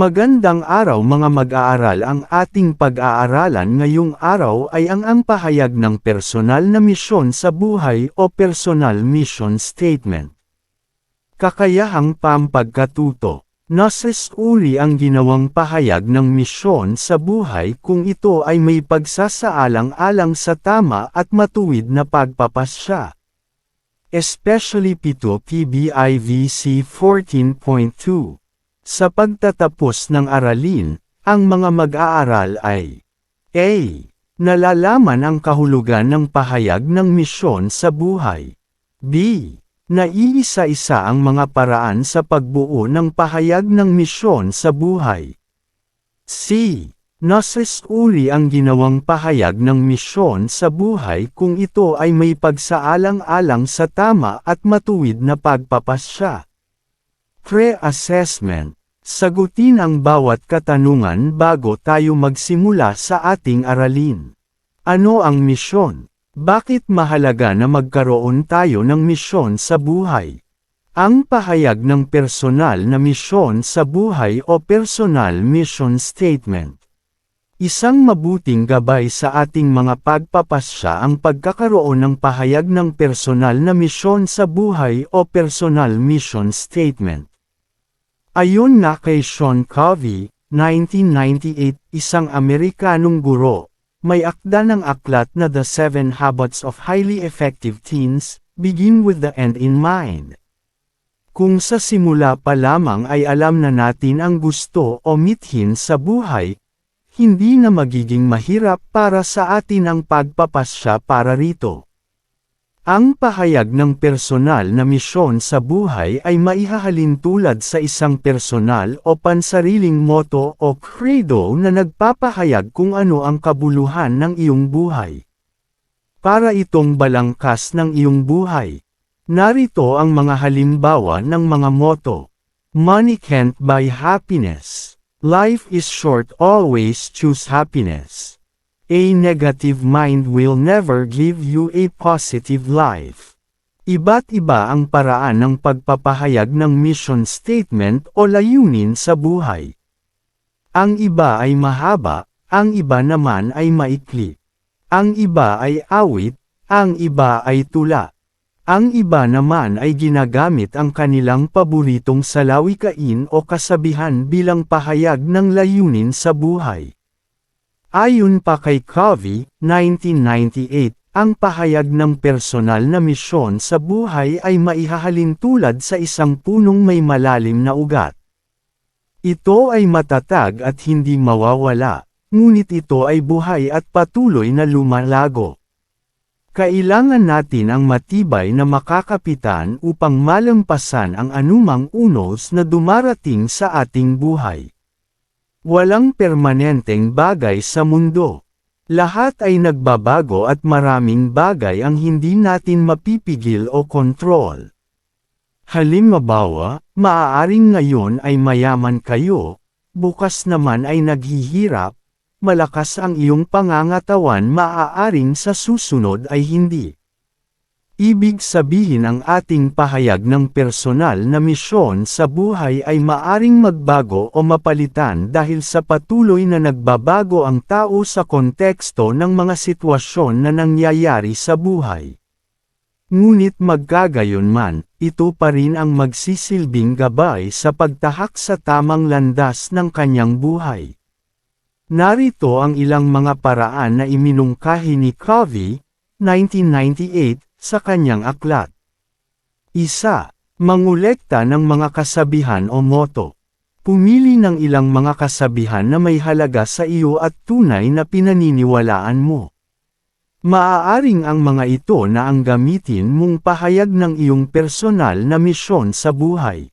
Magandang araw mga mag-aaral ang ating pag-aaralan ngayong araw ay ang ang pahayag ng personal na misyon sa buhay o personal mission statement. Kakayahang pampagkatuto. Noses uri ang ginawang pahayag ng misyon sa buhay kung ito ay may pagsasaalang-alang sa tama at matuwid na pagpapasya. Especially Pito PBIVC 14.2 sa pagtatapos ng aralin, ang mga mag-aaral ay A. Nalalaman ang kahulugan ng pahayag ng misyon sa buhay. B. Naiisa-isa ang mga paraan sa pagbuo ng pahayag ng misyon sa buhay. C. Noses uri ang ginawang pahayag ng misyon sa buhay kung ito ay may pagsaalang-alang sa tama at matuwid na pagpapasya. Pre-assessment Sagutin ang bawat katanungan bago tayo magsimula sa ating aralin. Ano ang misyon? Bakit mahalaga na magkaroon tayo ng misyon sa buhay? Ang pahayag ng personal na misyon sa buhay o personal mission statement. Isang mabuting gabay sa ating mga pagpapasya ang pagkakaroon ng pahayag ng personal na misyon sa buhay o personal mission statement. Ayon na kay Sean Covey, 1998, isang Amerikanong guro, may akda ng aklat na The Seven Habits of Highly Effective Teens, Begin with the End in Mind. Kung sa simula pa lamang ay alam na natin ang gusto o mithin sa buhay, hindi na magiging mahirap para sa atin ang pagpapasya para rito. Ang pahayag ng personal na misyon sa buhay ay maihahalin tulad sa isang personal o pansariling moto o credo na nagpapahayag kung ano ang kabuluhan ng iyong buhay. Para itong balangkas ng iyong buhay. Narito ang mga halimbawa ng mga moto. Money can't buy happiness. Life is short always choose happiness. A negative mind will never give you a positive life. Iba't iba ang paraan ng pagpapahayag ng mission statement o layunin sa buhay. Ang iba ay mahaba, ang iba naman ay maikli. Ang iba ay awit, ang iba ay tula. Ang iba naman ay ginagamit ang kanilang paboritong salawikain o kasabihan bilang pahayag ng layunin sa buhay. Ayon pa kay Covey, 1998, ang pahayag ng personal na misyon sa buhay ay maihahalin tulad sa isang punong may malalim na ugat. Ito ay matatag at hindi mawawala, ngunit ito ay buhay at patuloy na lumalago. Kailangan natin ang matibay na makakapitan upang malampasan ang anumang unos na dumarating sa ating buhay. Walang permanenteng bagay sa mundo. Lahat ay nagbabago at maraming bagay ang hindi natin mapipigil o kontrol. Halimbawa, maaaring ngayon ay mayaman kayo, bukas naman ay naghihirap, malakas ang iyong pangangatawan maaaring sa susunod ay hindi. Ibig sabihin ang ating pahayag ng personal na misyon sa buhay ay maaring magbago o mapalitan dahil sa patuloy na nagbabago ang tao sa konteksto ng mga sitwasyon na nangyayari sa buhay. Ngunit magkagayon man, ito pa rin ang magsisilbing gabay sa pagtahak sa tamang landas ng kanyang buhay. Narito ang ilang mga paraan na iminungkahi ni Covey, 1998, sa kanyang aklat. Isa, mangolekta ng mga kasabihan o moto. Pumili ng ilang mga kasabihan na may halaga sa iyo at tunay na pinaniniwalaan mo. Maaaring ang mga ito na ang gamitin mong pahayag ng iyong personal na misyon sa buhay.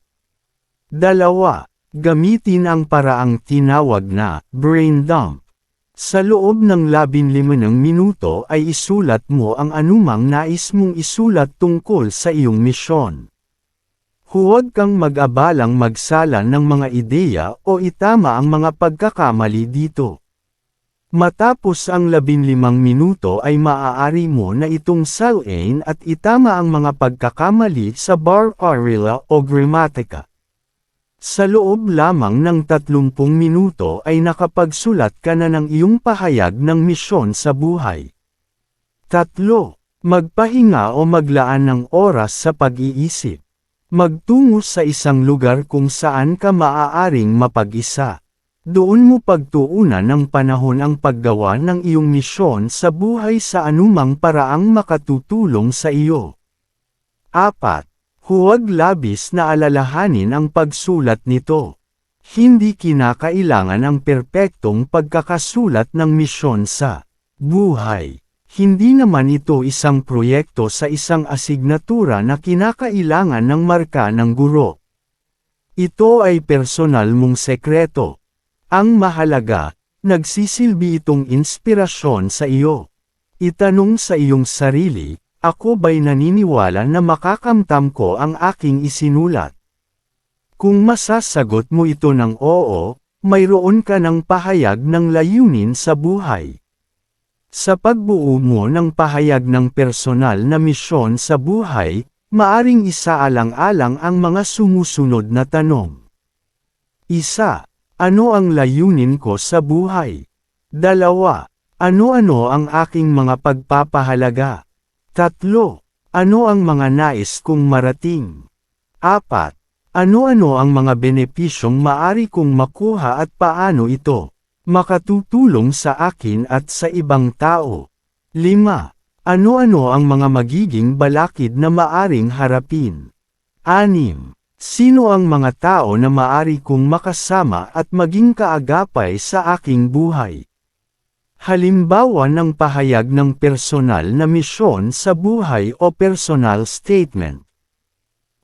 Dalawa, gamitin ang paraang tinawag na brain dump. Sa loob ng labinlima ng minuto ay isulat mo ang anumang nais mong isulat tungkol sa iyong misyon. Huwag kang mag-abalang magsala ng mga ideya o itama ang mga pagkakamali dito. Matapos ang labinlimang minuto ay maaari mo na itong salin at itama ang mga pagkakamali sa bar orilla o grammatica. Sa loob lamang ng 30 minuto ay nakapagsulat ka na ng iyong pahayag ng misyon sa buhay. Tatlo, magpahinga o maglaan ng oras sa pag-iisip. Magtungo sa isang lugar kung saan ka maaaring mapag-isa. Doon mo pagtuunan ng panahon ang paggawa ng iyong misyon sa buhay sa anumang paraang makatutulong sa iyo. 4. Huwag labis na alalahanin ang pagsulat nito. Hindi kinakailangan ang perpektong pagkakasulat ng misyon sa buhay. Hindi naman ito isang proyekto sa isang asignatura na kinakailangan ng marka ng guro. Ito ay personal mong sekreto. Ang mahalaga, nagsisilbi itong inspirasyon sa iyo. Itanong sa iyong sarili, ako ba'y naniniwala na makakamtam ko ang aking isinulat? Kung masasagot mo ito ng oo, mayroon ka ng pahayag ng layunin sa buhay. Sa pagbuo mo ng pahayag ng personal na misyon sa buhay, maaring isaalang-alang ang mga sumusunod na tanong. Isa, ano ang layunin ko sa buhay? Dalawa, ano-ano ang aking mga pagpapahalaga? Tatlo, ano ang mga nais kong marating? Apat, ano-ano ang mga benepisyong maari kong makuha at paano ito makatutulong sa akin at sa ibang tao? Lima, ano-ano ang mga magiging balakid na maaring harapin? Anim, sino ang mga tao na maari kong makasama at maging kaagapay sa aking buhay? Halimbawa ng pahayag ng personal na misyon sa buhay o personal statement.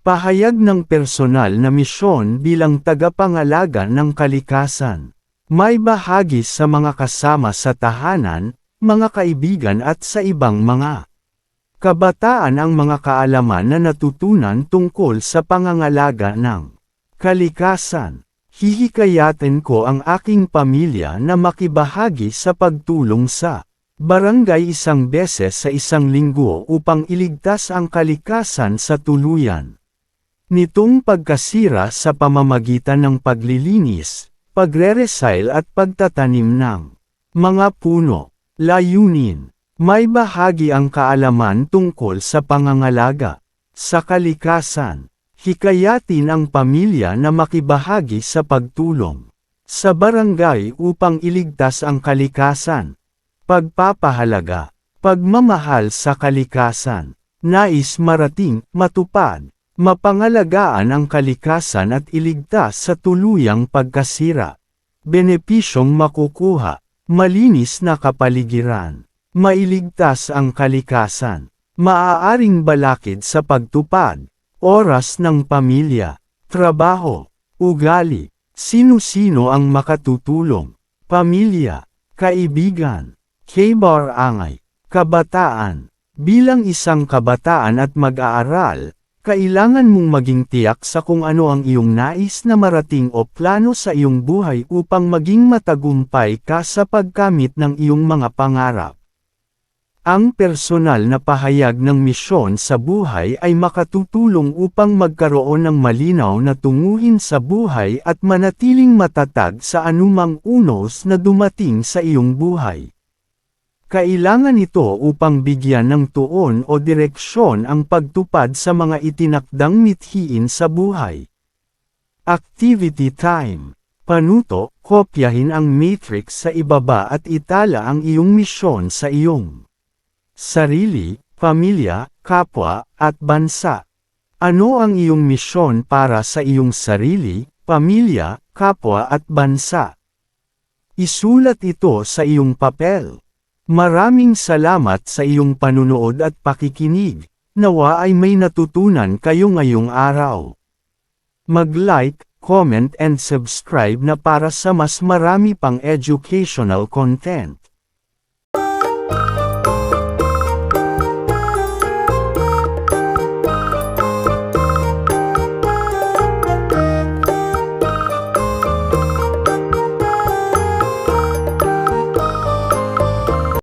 Pahayag ng personal na misyon bilang tagapangalaga ng kalikasan. May bahagi sa mga kasama sa tahanan, mga kaibigan at sa ibang mga kabataan ang mga kaalaman na natutunan tungkol sa pangangalaga ng kalikasan. Hihikayatin ko ang aking pamilya na makibahagi sa pagtulong sa barangay isang beses sa isang linggo upang iligtas ang kalikasan sa tuluyan. Nitong pagkasira sa pamamagitan ng paglilinis, pagre-recycle at pagtatanim ng mga puno, layunin, may bahagi ang kaalaman tungkol sa pangangalaga sa kalikasan. Hikayatin ang pamilya na makibahagi sa pagtulong. Sa barangay upang iligtas ang kalikasan. Pagpapahalaga, pagmamahal sa kalikasan, nais marating, matupad, mapangalagaan ang kalikasan at iligtas sa tuluyang pagkasira. Benepisyong makukuha, malinis na kapaligiran, mailigtas ang kalikasan, maaaring balakid sa pagtupad, Oras ng pamilya, trabaho, ugali, sino-sino ang makatutulong, pamilya, kaibigan, K-bar angay, kabataan. Bilang isang kabataan at mag-aaral, kailangan mong maging tiyak sa kung ano ang iyong nais na marating o plano sa iyong buhay upang maging matagumpay ka sa pagkamit ng iyong mga pangarap. Ang personal na pahayag ng misyon sa buhay ay makatutulong upang magkaroon ng malinaw na tunguhin sa buhay at manatiling matatag sa anumang unos na dumating sa iyong buhay. Kailangan ito upang bigyan ng tuon o direksyon ang pagtupad sa mga itinakdang mithiin sa buhay. Activity Time Panuto, kopyahin ang matrix sa ibaba at itala ang iyong misyon sa iyong sarili, pamilya, kapwa, at bansa. Ano ang iyong misyon para sa iyong sarili, pamilya, kapwa at bansa? Isulat ito sa iyong papel. Maraming salamat sa iyong panunood at pakikinig. Nawa ay may natutunan kayo ngayong araw. Mag-like, comment and subscribe na para sa mas marami pang educational content.